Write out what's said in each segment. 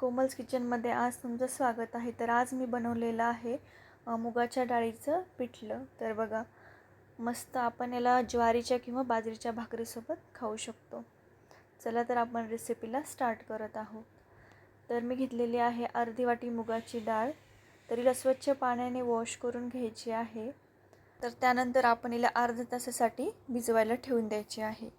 कोमल्स किचनमध्ये आज तुमचं स्वागत आहे. तर आज मी बनवलेलं आहे मुगाच्या डाळीचं पिठलं. तर बघा मस्त आपण याला ज्वारीच्या किंवा बाजरीच्या भाकरीसोबत खाऊ शकतो. चला तर आपण रेसिपीला स्टार्ट करत आहोत. तर मी घेतलेली आहे अर्धी वाटी मुगाची डाळ. तर हिला स्वच्छ पाण्याने वॉश करून घ्यायची आहे. तर त्यानंतर आपण हिला अर्ध तासासाठी भिजवायला ठेवून द्यायची आहे.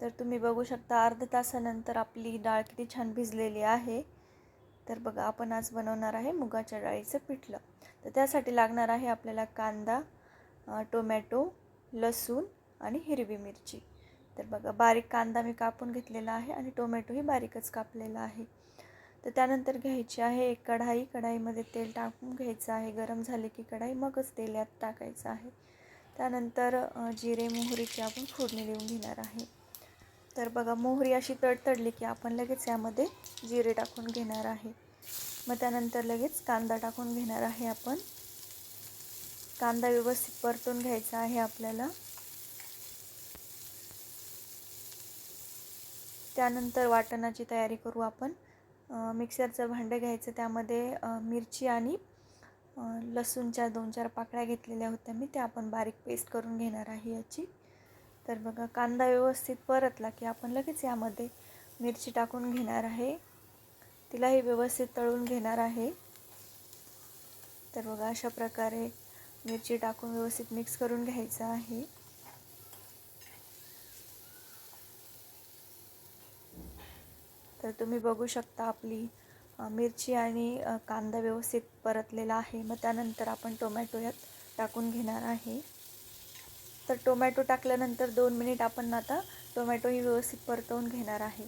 तर तुम्ही बघू शकता अर्ध्या तासानंतर आपली डाळ किती छान भिजलेली आहे. तर बघा आपण आज बनवणार आहे मुगाच्या डाळीचं पिठलं. तर त्यासाठी लागणार आहे आपल्याला कांदा टोमॅटो लसूण आणि हिरवी मिरची. तर बघा बारीक कांदा मी कापून घेतलेला आहे आणि टोमॅटोही बारीकच कापलेला आहे. तर त्यानंतर घ्यायची आहे एक कढाई. कढाईमध्ये तेल टाकून घ्यायचं आहे. गरम झाले की कढाई मगच तेल यात टाकायचं आहे. त्यानंतर जिरे मोहरीची आपण फोडणी देऊन घेणार आहे. तर बघा मोहरी अशी तडतडली की आपण लगेच यामध्ये जिरे टाकून घेणार आहे. मग त्यानंतर लगेच कांदा टाकून घेणार आहे आपण. कांदा व्यवस्थित परतून घ्यायचा आहे आपल्याला. त्यानंतर वाटणाची तयारी करू आपण. मिक्सरचं भांडं घ्यायचं. त्यामध्ये मिरची आणि लसूणच्या दोन चार पाकळ्या घेतलेल्या होत्या मी. त्या आपण बारीक पेस्ट करून घेणार आहे याची. तर बघा कांदा व्यवस्थित परतला की आपण लगेच यामध्ये मिरची टाकून घेणार आहे. तिलाही व्यवस्थित तळून घेणार आहे. तर बघा अशा प्रकारे मिरची टाकून व्यवस्थित मिक्स करून घ्यायचं आहे. तर तुम्ही बघू शकता आपली मिरची आणि कांदा व्यवस्थित परतलेला आहे. मग त्यानंतर आपण टोमॅटो यात टाकून घेणार आहे. तर टोमॅटो टाकल्यानंतर दोन मिनिट आपण आता टोमॅटो ही व्यवस्थित परतवून घेणार आहे.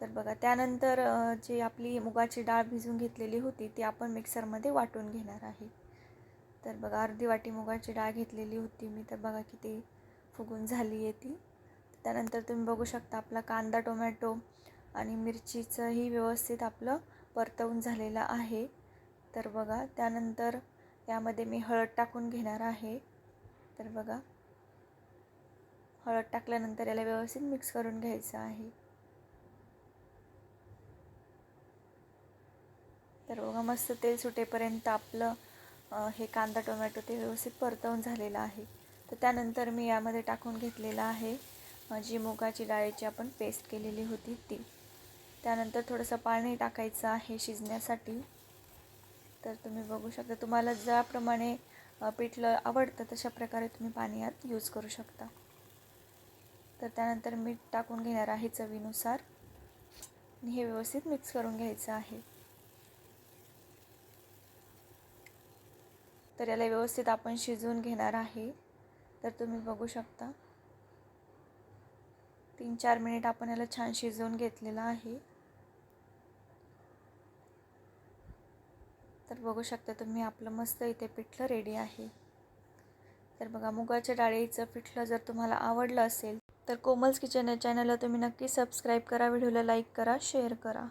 तर बघा त्यानंतर जी आपली मुगाची डाळ भिजून घेतलेली होती ती आपण मिक्सरमध्ये वाटून घेणार आहे. तर बघा अर्धी वाटी मुगाची डाळ घेतलेली होती मी तर बघा किती फुगून झाली आहे ती. त्यानंतर तुम्ही बघू शकता आपला कांदा टोमॅटो आणि मिरचीचंही व्यवस्थित आपलं परतवून झालेलं आहे. तर बघा त्यानंतर यामध्ये मी हळद टाकून घेणार आहे. तर बघा हळद टाकल्यानंतर याला व्यवस्थित मिक्स करून घ्यायचं आहे. तर बघा मस्त तेल सुटेपर्यंत आपलं हे कांदा टोमॅटो ते व्यवस्थित परतवून झालेलं आहे. तर त्यानंतर मी यामध्ये टाकून घेतलेलं आहे जी मुगाची डाळीची आपण पेस्ट केलेली होती ती. त्यानंतर थोडंसं पाणी टाकायचं आहे शिजण्यासाठी. तर तुम्ही बघू शकता तुम्हाला ज्याप्रमाणे पिठलं आवडतं तशा प्रकारे तुम्ही पाणी यात यूज करू शकता. तर त्यानंतर मीठ टाकून घेणार आहे चवीनुसार. आणि हे व्यवस्थित मिक्स करून घ्यायचं आहे. तर याला व्यवस्थित आपण शिजवून घेणार आहे. तर तुम्ही बघू शकता. तीन चार मिनिट आपण याला छान शिजवून घेतलेलं आहे. तर बघू शकता तुम्ही आपलं मस्त इथे पिठलं रेडी आहे. तर बघा मुगाच्या डाळीचं पिठलं जर तुम्हाला आवडलं असेल तर कोमल्स किचन या चॅनलला तुम्ही नक्की सबस्क्राईब करा व्हिडिओला लाईक करा शेअर करा.